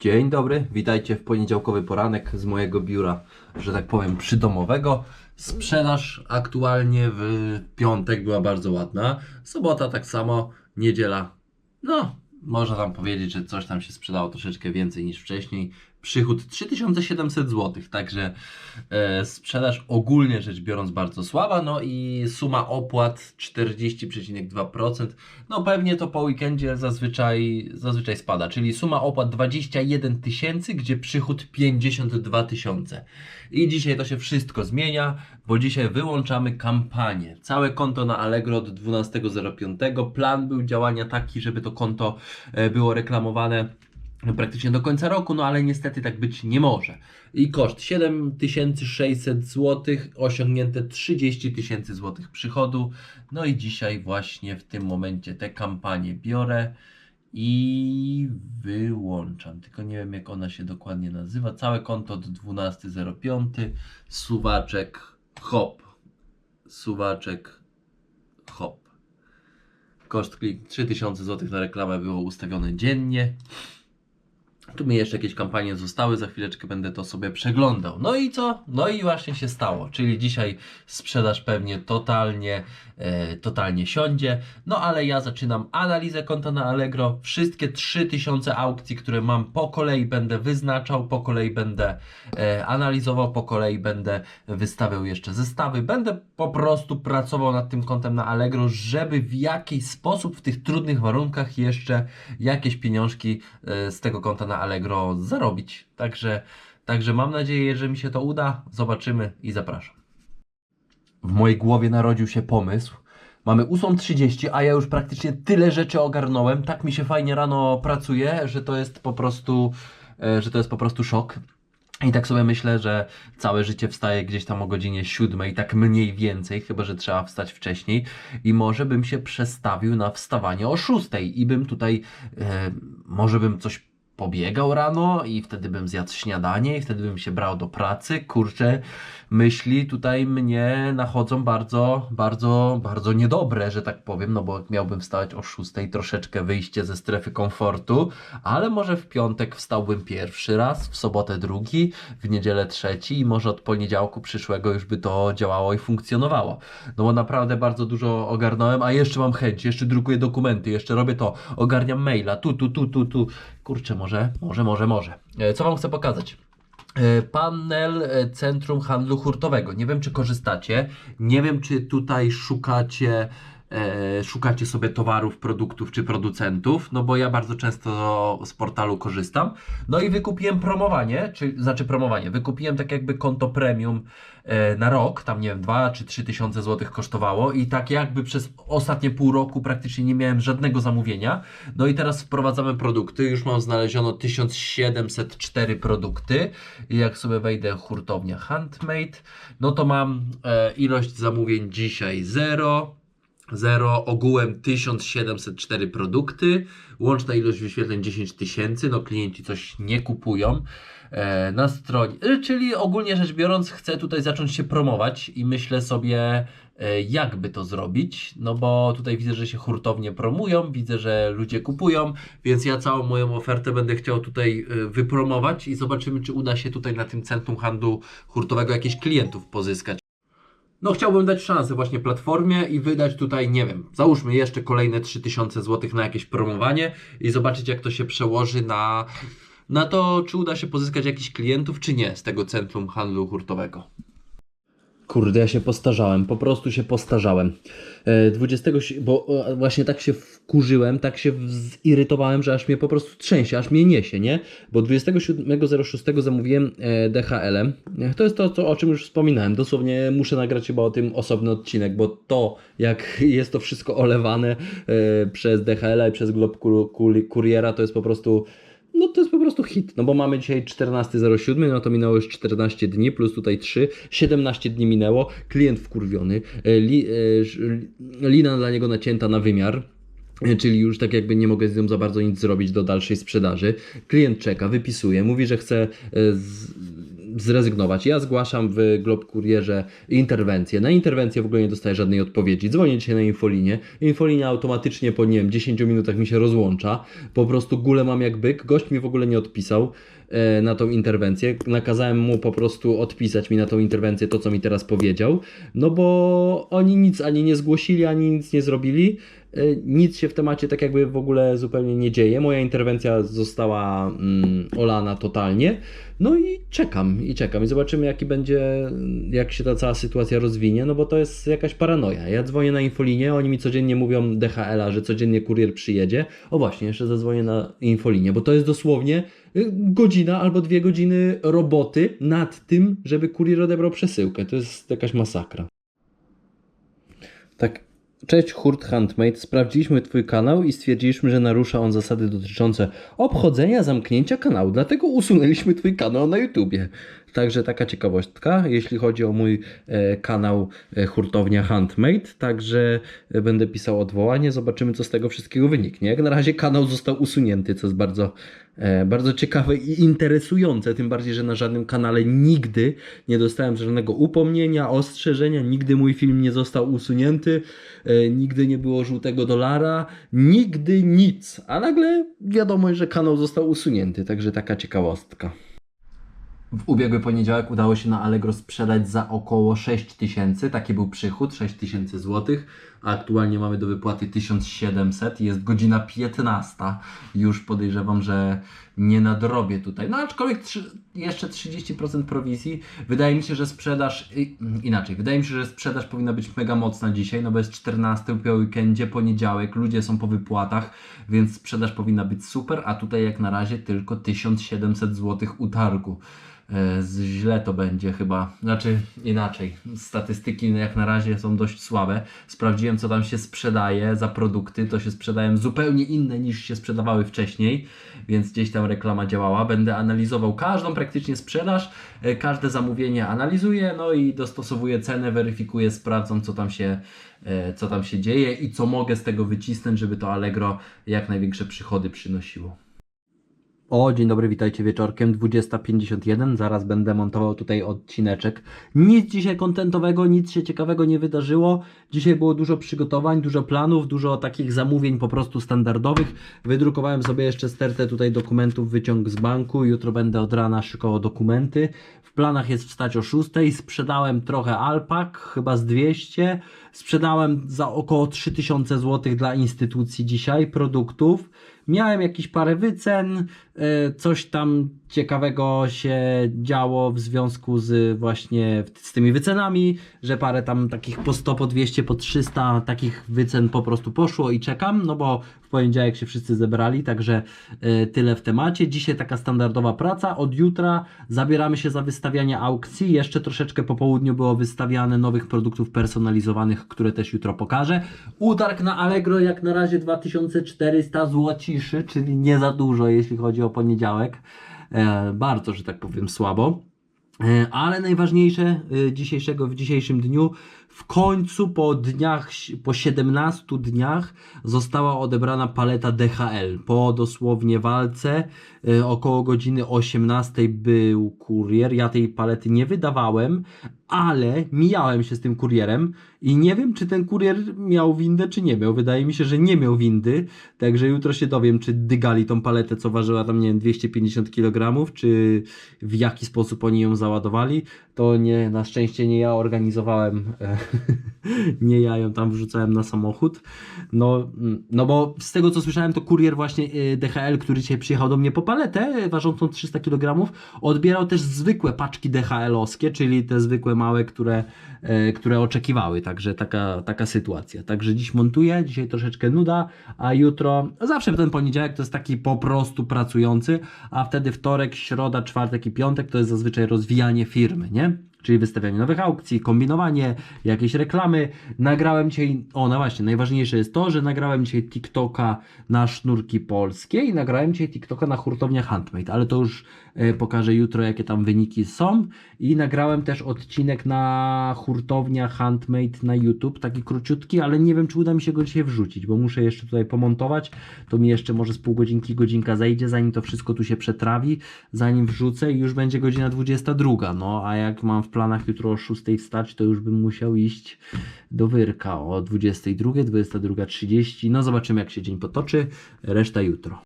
Dzień dobry, witajcie w poniedziałkowy poranek z mojego biura, że tak powiem, przydomowego. Sprzedaż aktualnie w piątek była bardzo ładna, sobota tak samo, niedziela, no, można tam powiedzieć, że coś tam się sprzedało troszeczkę więcej niż wcześniej. Przychód 3700 zł, także e, sprzedaż ogólnie rzecz biorąc bardzo słaba, no i suma opłat 40,2%. No pewnie to po weekendzie zazwyczaj, zazwyczaj spada, czyli suma opłat 21 tysięcy, gdzie przychód 52 tysiące. I dzisiaj to się wszystko zmienia, bo dzisiaj wyłączamy kampanię. Całe konto na Allegro od 12.05. Plan był działania taki, żeby to konto e, było reklamowane praktycznie do końca roku, no ale niestety tak być nie może. I koszt 7600 zł, osiągnięte 30 tysięcy złotych przychodu. No i dzisiaj właśnie w tym momencie tę kampanię biorę i wyłączam. Tylko nie wiem jak ona się dokładnie nazywa. Całe konto od 12.05. Suwaczek hop. Suwaczek hop. Koszt klik 3000 zł na reklamę było ustawione dziennie. Tu mi jeszcze jakieś kampanie zostały, za chwileczkę będę to sobie przeglądał. No i co? No i właśnie się stało, czyli dzisiaj sprzedaż pewnie totalnie, e, totalnie siądzie. No ale ja zaczynam analizę konta na Allegro. Wszystkie 3000 aukcji, które mam po kolei będę wyznaczał, po kolei będę e, analizował, po kolei będę wystawiał jeszcze zestawy. Będę po prostu pracował nad tym kontem na Allegro, żeby w jakiś sposób w tych trudnych warunkach jeszcze jakieś pieniążki e, z tego konta na Allegro zarobić. Także, także mam nadzieję, że mi się to uda. Zobaczymy i zapraszam. W mojej głowie narodził się pomysł. Mamy 8.30, a ja już praktycznie tyle rzeczy ogarnąłem. Tak mi się fajnie rano pracuje, że to jest po prostu, e, że to jest po prostu szok. I tak sobie myślę, że całe życie wstaję gdzieś tam o godzinie siódmej, tak mniej więcej, chyba że trzeba wstać wcześniej. I może bym się przestawił na wstawanie o szóstej i bym tutaj, e, może bym coś pobiegał rano i wtedy bym zjadł śniadanie i wtedy bym się brał do pracy. Kurczę, myśli tutaj mnie nachodzą bardzo, bardzo, bardzo niedobre, że tak powiem, no bo miałbym wstać o szóstej, troszeczkę wyjście ze strefy komfortu, ale może w piątek wstałbym pierwszy raz, w sobotę drugi, w niedzielę trzeci i może od poniedziałku przyszłego już by to działało i funkcjonowało. No bo naprawdę bardzo dużo ogarnąłem, a jeszcze mam chęć, jeszcze drukuję dokumenty, jeszcze robię to, ogarniam maila, tu, tu, tu, tu, tu. Kurczę, może, może, może, może. E, Co Wam chcę pokazać? E, Panel e, Centrum Handlu Hurtowego. Nie wiem, czy korzystacie. Nie wiem, czy tutaj szukacie, e, szukacie sobie towarów, produktów czy producentów. No bo ja bardzo często z portalu korzystam. No i wykupiłem promowanie, czy znaczy promowanie. Wykupiłem tak jakby konto premium e, na rok. Tam nie wiem, 2 czy 3 tysiące złotych kosztowało. I tak jakby przez ostatnie pół roku praktycznie nie miałem żadnego zamówienia. No i teraz wprowadzamy produkty. Już mam znaleziono 1704 produkty. I jak sobie wejdę hurtownia Handmade, no to mam e, ilość zamówień dzisiaj 0. 0, ogółem 1704 produkty, łączna ilość wyświetleń 10 tysięcy, no klienci coś nie kupują e, na stronie, e, czyli ogólnie rzecz biorąc chcę tutaj zacząć się promować i myślę sobie e, jakby to zrobić, no bo tutaj widzę, że się hurtownie promują, widzę, że ludzie kupują, więc ja całą moją ofertę będę chciał tutaj e, wypromować i zobaczymy, czy uda się tutaj na tym centrum handlu hurtowego jakichś klientów pozyskać. No chciałbym dać szansę właśnie platformie i wydać tutaj, nie wiem, załóżmy jeszcze kolejne 3000 zł na jakieś promowanie i zobaczyć jak to się przełoży na, na to, czy uda się pozyskać jakichś klientów, czy nie z tego centrum handlu hurtowego. Kurde, ja się postarzałem, po prostu się postarzałem. E, 20, si- bo e, właśnie tak się wkurzyłem, tak się zirytowałem, że aż mnie po prostu trzęsie, aż mnie niesie, nie? Bo 27.06 zamówiłem e, DHL-em. E, To jest to, co, o czym już wspominałem. Dosłownie muszę nagrać chyba o tym osobny odcinek, bo to, jak jest to wszystko olewane e, przez DHL i przez Glob Kur- Kur- Kuriera, to jest po prostu no to jest po prostu hit, no bo mamy dzisiaj 14.07, no to minęło już 14 dni, plus tutaj 3, 17 dni minęło, klient wkurwiony, e, li, e, lina dla niego nacięta na wymiar, e, czyli już tak jakby nie mogę z nią za bardzo nic zrobić do dalszej sprzedaży. Klient czeka, wypisuje, mówi, że chce zrezygnować. Ja zgłaszam w Glob Kurierze interwencję. Na interwencję w ogóle nie dostaję żadnej odpowiedzi. Dzwonię dzisiaj na infolinię. Infolinia automatycznie po, nie wiem, 10 minutach mi się rozłącza. Po prostu gulę mam jak byk. Gość mi w ogóle nie odpisał e, na tą interwencję. Nakazałem mu po prostu odpisać mi na tą interwencję to, co mi teraz powiedział. No bo oni nic ani nie zgłosili, ani nic nie zrobili. E, Nic się w temacie tak jakby w ogóle zupełnie nie dzieje. Moja interwencja została mm, olana totalnie. No i czekam, i czekam. I zobaczymy, jaki będzie, jak się ta cała sytuacja rozwinie, no bo to jest jakaś paranoja. Ja dzwonię na infolinię, oni mi codziennie mówią DHL-a, że codziennie kurier przyjedzie. O właśnie, jeszcze zadzwonię na infolinię, bo to jest dosłownie y, godzina albo dwie godziny roboty nad tym, żeby kurier odebrał przesyłkę. To jest jakaś masakra. Tak, cześć Hurt Handmade. Sprawdziliśmy Twój kanał i stwierdziliśmy, że narusza on zasady dotyczące obchodzenia zamknięcia kanału, dlatego usunęliśmy Twój kanał na YouTubie. Także taka ciekawostka, jeśli chodzi o mój e, kanał e, Hurtownia Handmade. Także e, będę pisał odwołanie, zobaczymy co z tego wszystkiego wyniknie. Jak na razie kanał został usunięty, co jest bardzo, bardzo ciekawe i interesujące. Tym bardziej, że na żadnym kanale nigdy nie dostałem żadnego upomnienia, ostrzeżenia, nigdy mój film nie został usunięty, nigdy nie było żółtego dolara, nigdy nic. A nagle wiadomo, że kanał został usunięty, także taka ciekawostka. W ubiegły poniedziałek udało się na Allegro sprzedać za około 6 tysięcy. Taki był przychód, 6 tysięcy złotych. Aktualnie mamy do wypłaty 1700. Jest godzina 15. Już podejrzewam, że nie nadrobię tutaj. No aczkolwiek trzy, jeszcze 30% prowizji. Wydaje mi się, że sprzedaż i- inaczej. Wydaje mi się, że sprzedaż powinna być mega mocna dzisiaj. No bo jest 14 po weekendzie, poniedziałek, ludzie są po wypłatach, więc sprzedaż powinna być super. A tutaj jak na razie tylko 1700 zł utargu. E, z- źle to będzie chyba. Znaczy inaczej. Statystyki jak na razie są dość słabe. Sprawdziłem, co tam się sprzedaje za produkty. To się sprzedają zupełnie inne niż się sprzedawały wcześniej, więc gdzieś tam reklama działała. Będę analizował każdą praktycznie sprzedaż, e, każde zamówienie analizuję, no i dostosowuję cenę, weryfikuję, sprawdzam, co tam się. e, Co tam się dzieje i co mogę z tego wycisnąć, żeby to Allegro jak największe przychody przynosiło. O, dzień dobry, witajcie wieczorkiem, 20.51, zaraz będę montował tutaj odcineczek. Nic dzisiaj kontentowego, nic się ciekawego nie wydarzyło. Dzisiaj było dużo przygotowań, dużo planów, dużo takich zamówień po prostu standardowych. Wydrukowałem sobie jeszcze stertę tutaj dokumentów, wyciąg z banku. Jutro będę od rana szykował dokumenty. W planach jest wstać o 6. Sprzedałem trochę alpak, chyba z 200. Sprzedałem za około 3000 zł dla instytucji dzisiaj produktów. Miałem jakieś parę wycen, e, coś tam ciekawego się działo w związku z właśnie z tymi wycenami, że parę tam takich po 100, po 200, po 300 takich wycen po prostu poszło i czekam, no bo w poniedziałek się wszyscy zebrali, także e, tyle w temacie. Dzisiaj taka standardowa praca, od jutra zabieramy się za wystawianie aukcji, jeszcze troszeczkę po południu było wystawiane nowych produktów personalizowanych, które też jutro pokażę. Utarg na Allegro jak na razie 2400 złociszy, czyli nie za dużo jeśli chodzi o poniedziałek. E, bardzo, że tak powiem, słabo. E, Ale najważniejsze e, dzisiejszego, w dzisiejszym dniu, w końcu po dniach, po 17 dniach została odebrana paleta DHL. Po dosłownie walce, około godziny 18 był kurier. Ja tej palety nie wydawałem, ale mijałem się z tym kurierem i nie wiem, czy ten kurier miał windę, czy nie miał. Wydaje mi się, że nie miał windy, także jutro się dowiem, czy dygali tą paletę, co ważyła tam, nie wiem, 250 kg, czy w jaki sposób oni ją załadowali. To nie, na szczęście nie ja organizowałem, e, nie ja ją tam wrzucałem na samochód. No, mm, no bo z tego, co słyszałem, to kurier właśnie e, DHL, który dzisiaj przyjechał do mnie po paletę, e, ważącą 300 kg, odbierał też zwykłe paczki DHL-owskie, czyli te zwykłe małe, które, e, które oczekiwały. Także taka, taka sytuacja. Także dziś montuję, dzisiaj troszeczkę nuda, a jutro, zawsze ten poniedziałek to jest taki po prostu pracujący, a wtedy wtorek, środa, czwartek i piątek to jest zazwyczaj rozwijanie firmy, nie? Czyli wystawianie nowych aukcji, kombinowanie, jakieś reklamy. Nagrałem dzisiaj, o no właśnie, najważniejsze jest to, że nagrałem dzisiaj TikToka na sznurki polskie i nagrałem dzisiaj TikToka na hurtownia Handmade, ale to już e, pokażę jutro, jakie tam wyniki są. I nagrałem też odcinek na hurtownia Handmade na YouTube, taki króciutki, ale nie wiem, czy uda mi się go dzisiaj wrzucić, bo muszę jeszcze tutaj pomontować. To mi jeszcze może z pół godzinki, godzinka zajdzie, zanim to wszystko tu się przetrawi, zanim wrzucę i już będzie godzina 22. No a jak mam w planach jutro o 6 wstać, to już bym musiał iść do Wyrka o 22, 22.30. No zobaczymy, jak się dzień potoczy. Reszta jutro.